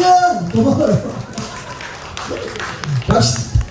영준 고마워요. 갑시다.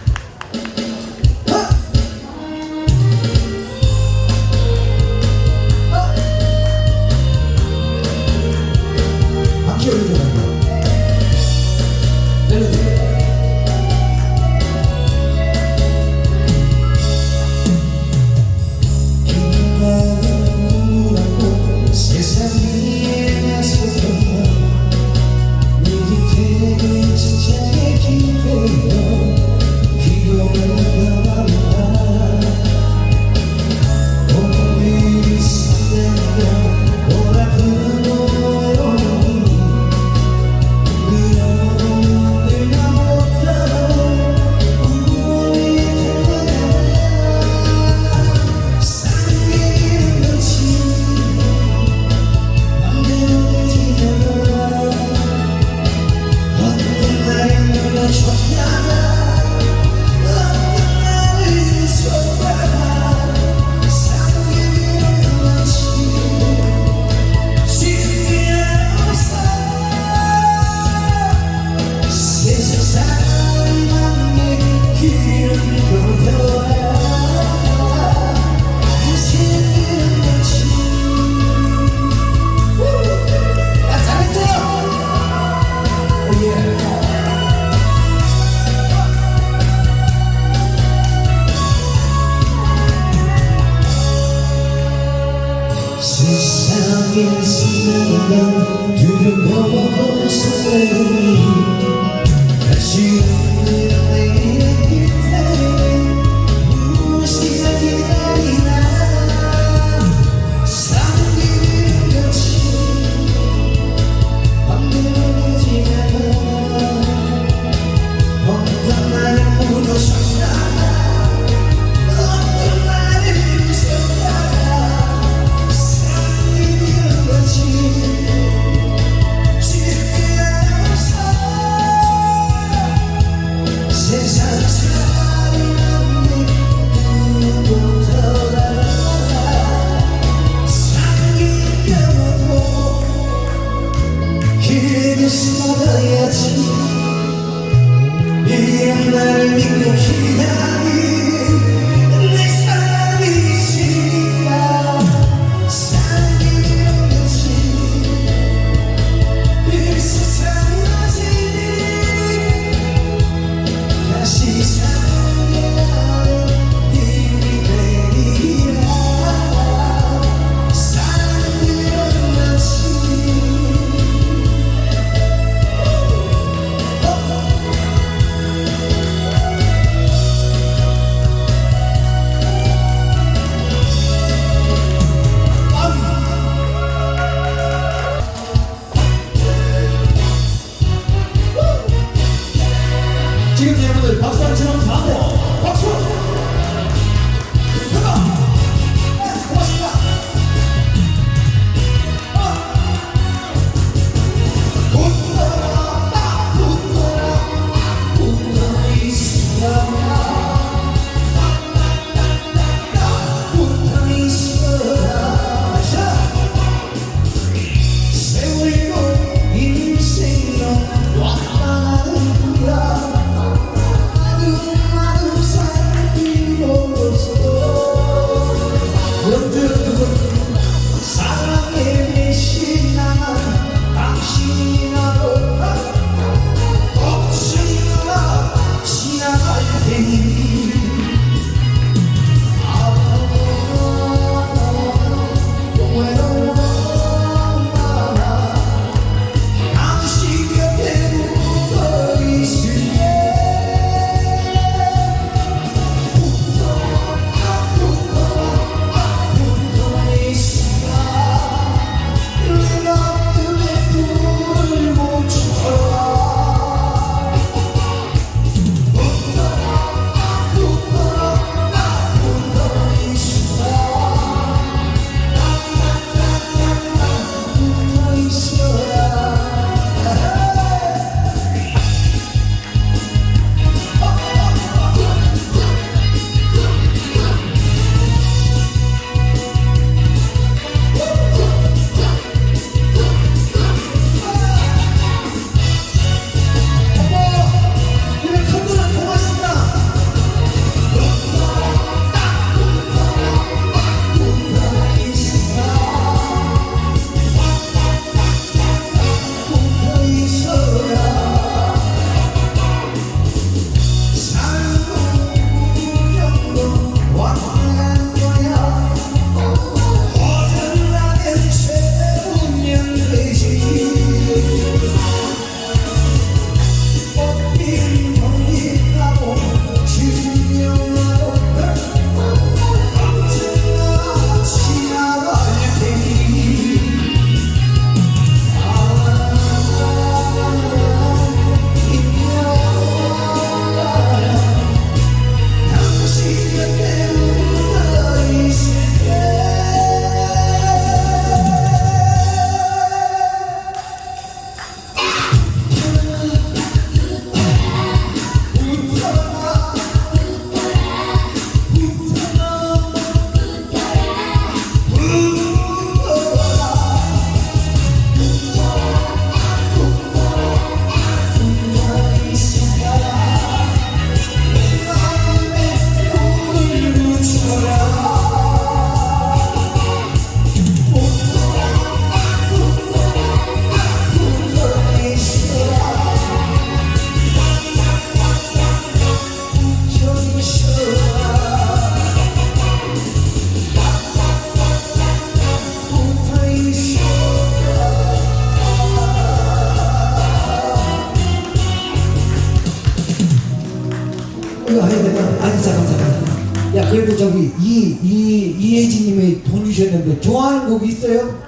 좋아하는 곡 있어요?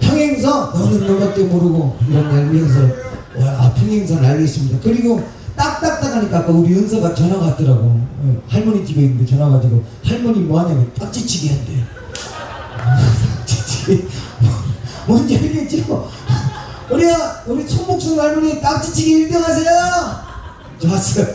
평행선 너는 너밖에 모르고 이런 의미에서 와 평행선 알겠습니다. 그리고 딱딱딱하니까 아까 우리 은서가 전화가 왔더라고. 어, 할머니 집에 있는데 전화 가지고 할머니 뭐하냐면 딱지치기. 딱지치기 뭔지 알겠죠? 우리 우리 손목순 할머니 딱지치기 1등 하세요. 좋았어요.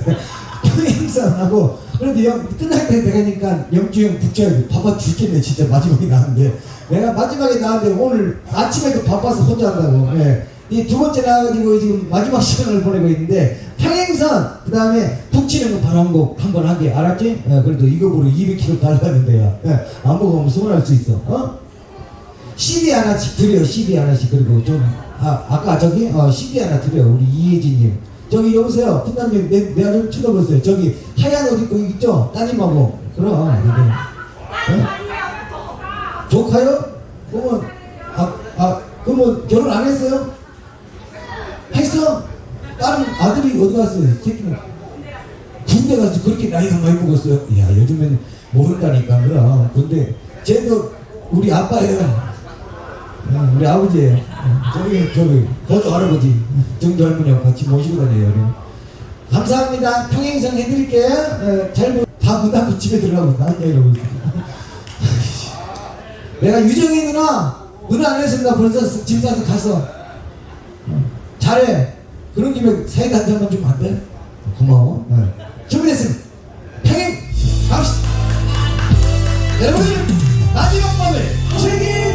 평행선하고 그런데 영, 끝날 때 되니까 영주 형 돼. 바빠 죽겠네 진짜 마지막에 나왔는데 내가 마지막에 나왔는데 오늘 아침에도 바빠서 혼자 한다고. 예. 이두 번째 나와가지고 지금 마지막 시간을 보내고 있는데 평행선 그 다음에 북치는 거 바로 한곡 한 번 하게 알았지? 예, 그래도 이거 보러 200km 달랐는데요. 예, 안 보고 하면 서운할 수 있어. 어? CD 하나씩 드려 CD 하나씩 그리고 좀 아, 아까 저기 어, CD 하나 드려 우리 이혜진님 저기 여보세요 큰남님 내, 내가 좀 쳐다보세요 저기 하얀 옷 입고 있죠 따님하고 그럼 어? 조카요? 그러면 아, 아 그러면 결혼 안 했어요? 했어? 다른 아들이 어디 갔어요? 새끼는 군대 가서 그렇게 나이가 많이 먹었어요. 야 요즘엔 모른다니까 그럼. 근데 쟤도 우리 아빠예요. 어, 우리 아버지예요. 어, 저기 저기 거주 할아버지 정조 할머니하고 같이 모시고 다녀요. 우리. 감사합니다. 평행선 해드릴게요. 어, 잘다 문 닫고 집에 들어가고 나한테 이러고. 내가 유정이 누나 누나 안 했습니다. 벌써 집 사서. 어, 잘해. 그런 김에 사이다 한 잔만 주면 안 돼? 고마워. 네. 준비됐습니다. 평행 갑시다. 여러분 마지막 밤을 즐길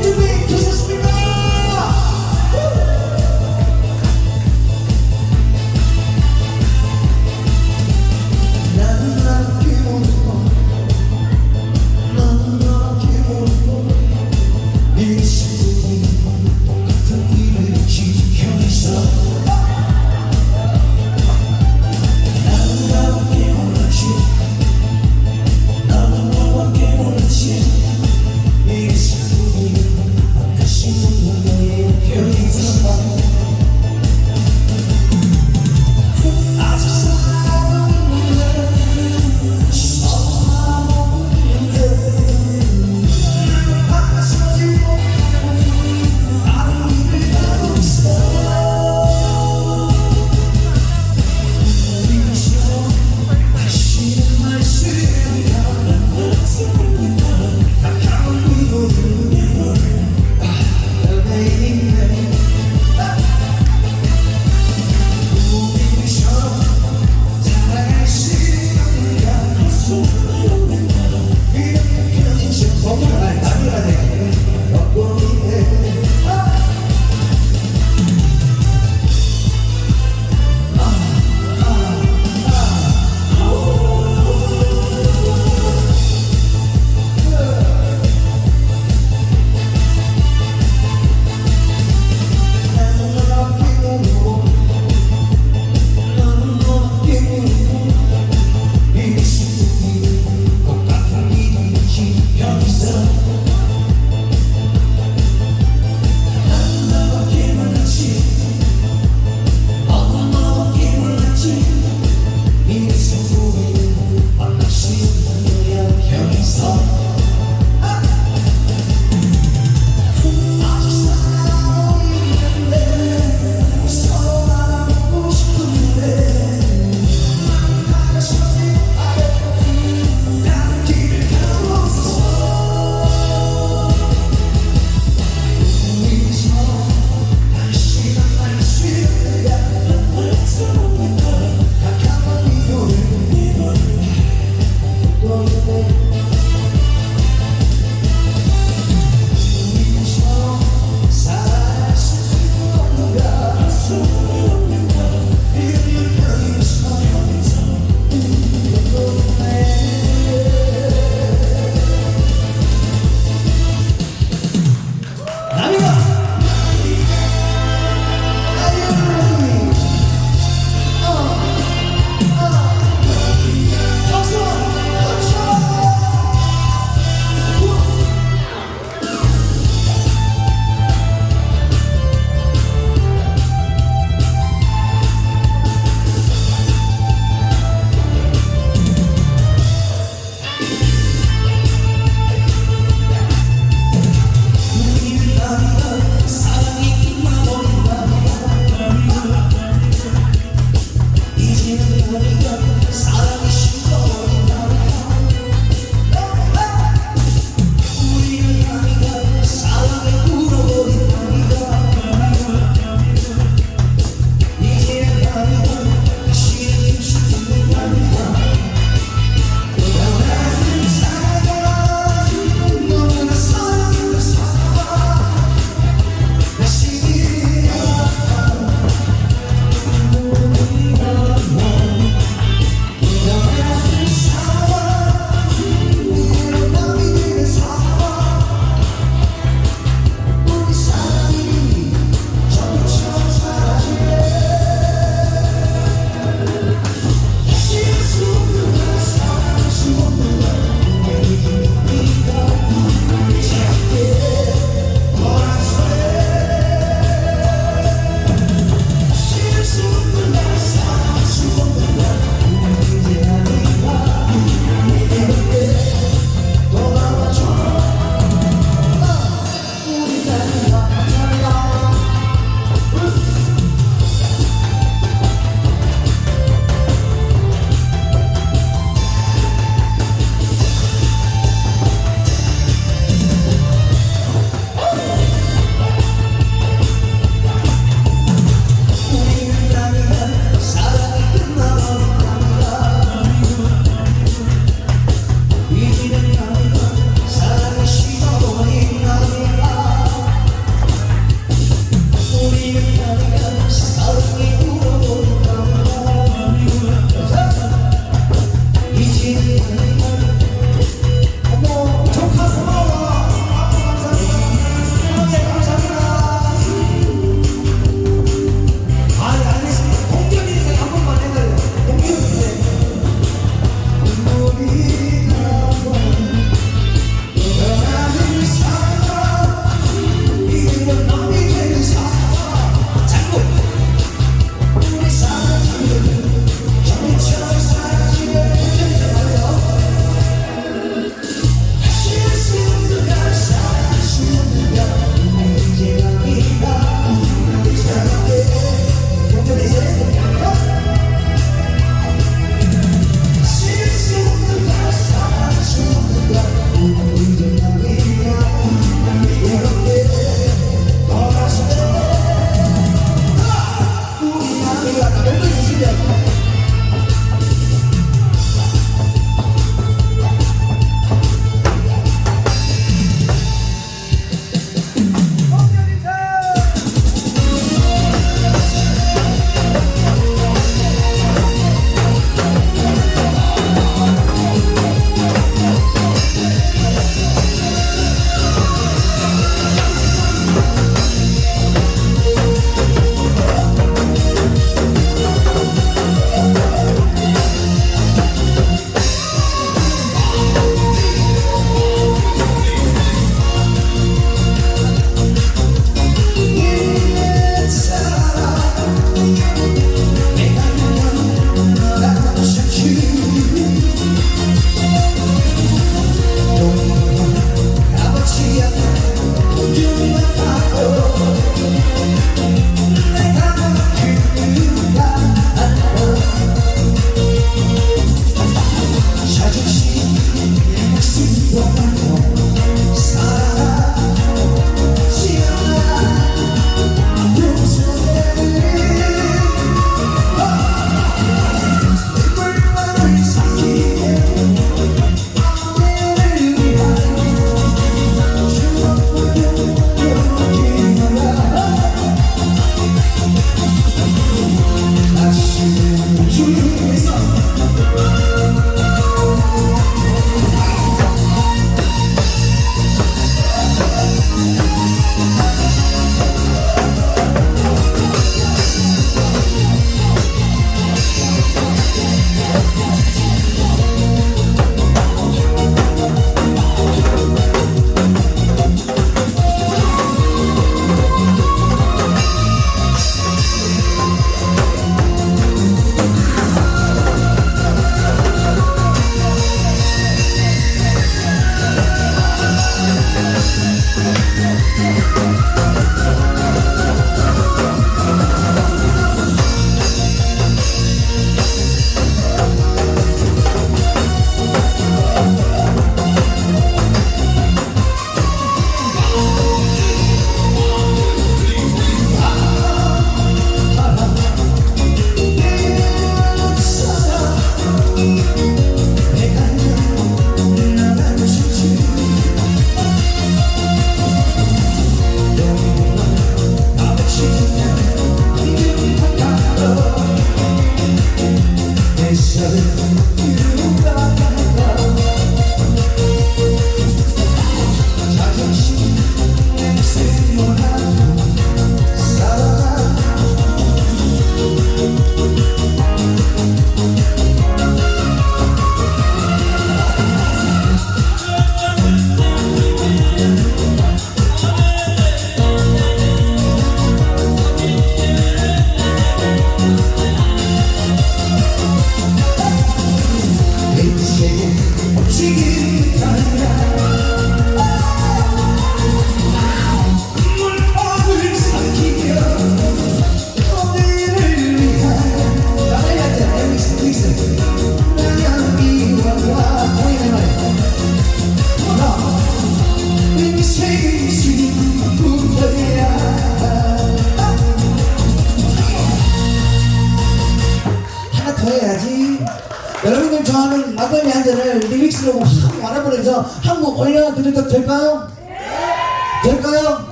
young stuff.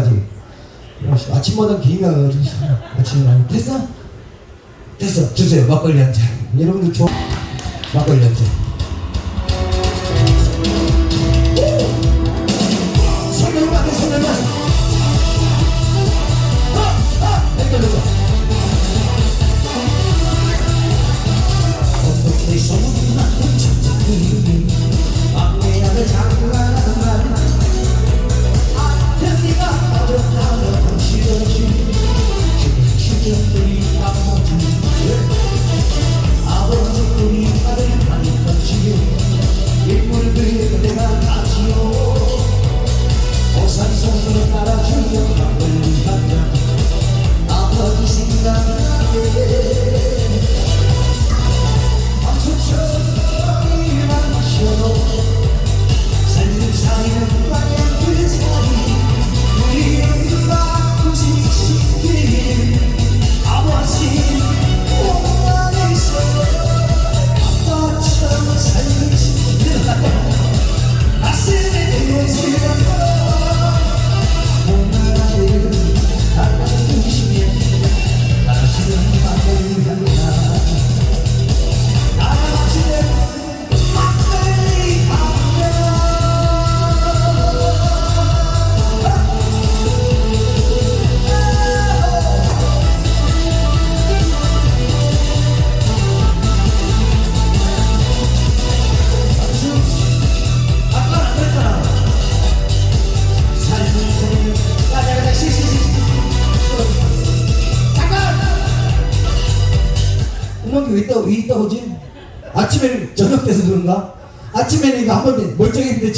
됐어 아직. 아침마다 개인가 가지고 아침에 됐어? 됐어 주세요 막걸리 한 잔. 여러분들 좋아 막걸리 한 잔.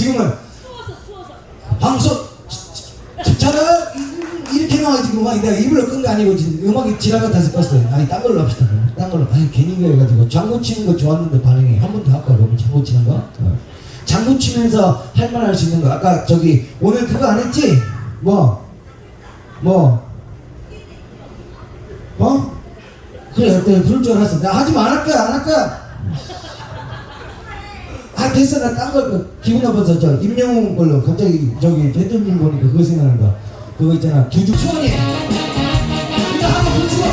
지금은 방송 저는 이렇게 나와가지고 막 내가 입으로 끈 거 아니고 지금 음악이 지랄 같아서 껐어요. 아니 딴 걸로 합시다. 딴 걸로. 아니 괜히 그래가지고 장구 치는 거 좋았는데 반응이 한 번 더 할까 그러면 장구 치는 거? 어. 장구 치면서 할말할수 있는 거 아까 저기 오늘 그거 안 했지? 뭐? 뭐? 어? 그래 어때 그럴 줄 알았어. 나 하지 마 안할 거야 안할 거야. 아 됐어 나 딴 걸 기분 나빠서 저 임영웅 걸로 갑자기 저기 대통령 보니까 그거 생각난다. 그거 있잖아. 두주. 소원이. 이거 한번 불치고